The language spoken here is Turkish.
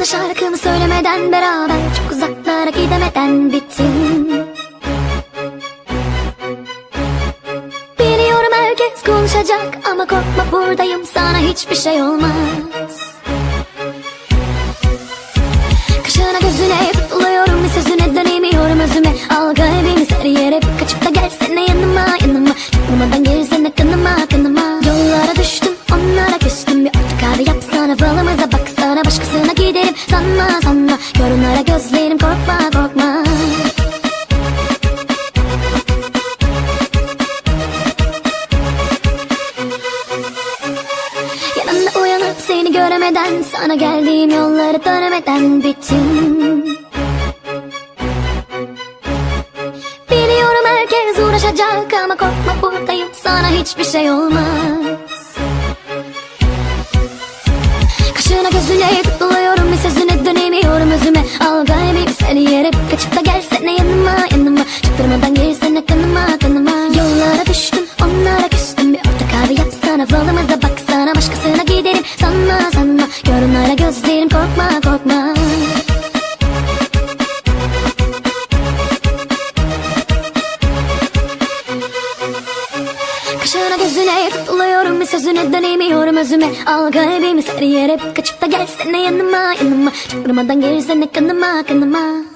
Seninle şarkımı söylemeden beraber Çok uzaklara gidemeden bittim. Biliyorum herkes konuşacak Ama korkma buradayım sana hiçbir şey olmaz. Kaşına gözüne tutuluyorum bir sözüne dönemiyorum özüme. Al kalbimi ser yere kaçıp da gelsene yanıma yanıma. Durmadan girsene kanıma kanıma Yollara düştüm onlara küstüm. Bir ortak abi yapsana falımıza baksana Başkasına giderim. Sanma sanma Gör onlara gözlerim korkma korkma. Yanında uyanıp seni göremeden Sana geldiğim yolları dönemeden bittim. Biliyorum herkes uğraşacak ama korkma buradayım. Sana hiçbir şey olmaz Kaşına gözüne tutuluyorum bir sözüne dönemiyorum özüme. Al kalbimi seni yere kaçıp da gelsene yanıma yanıma. Çıktırmadan girsene kanıma kanıma. Yollara düştüm onlara küstüm. Bir ortak abi yapsana falımıza baksana. Başkasına giderim sanma sanma. Gör onlara gözlerim korkma korkma Kaşına gözüne tutuluyorum bir sözüne dönemiyorum özüme. Al kalbimi ser yere kaçıp da gelsene yanıma yanıma. Çaktırmadan girsene kanıma kanıma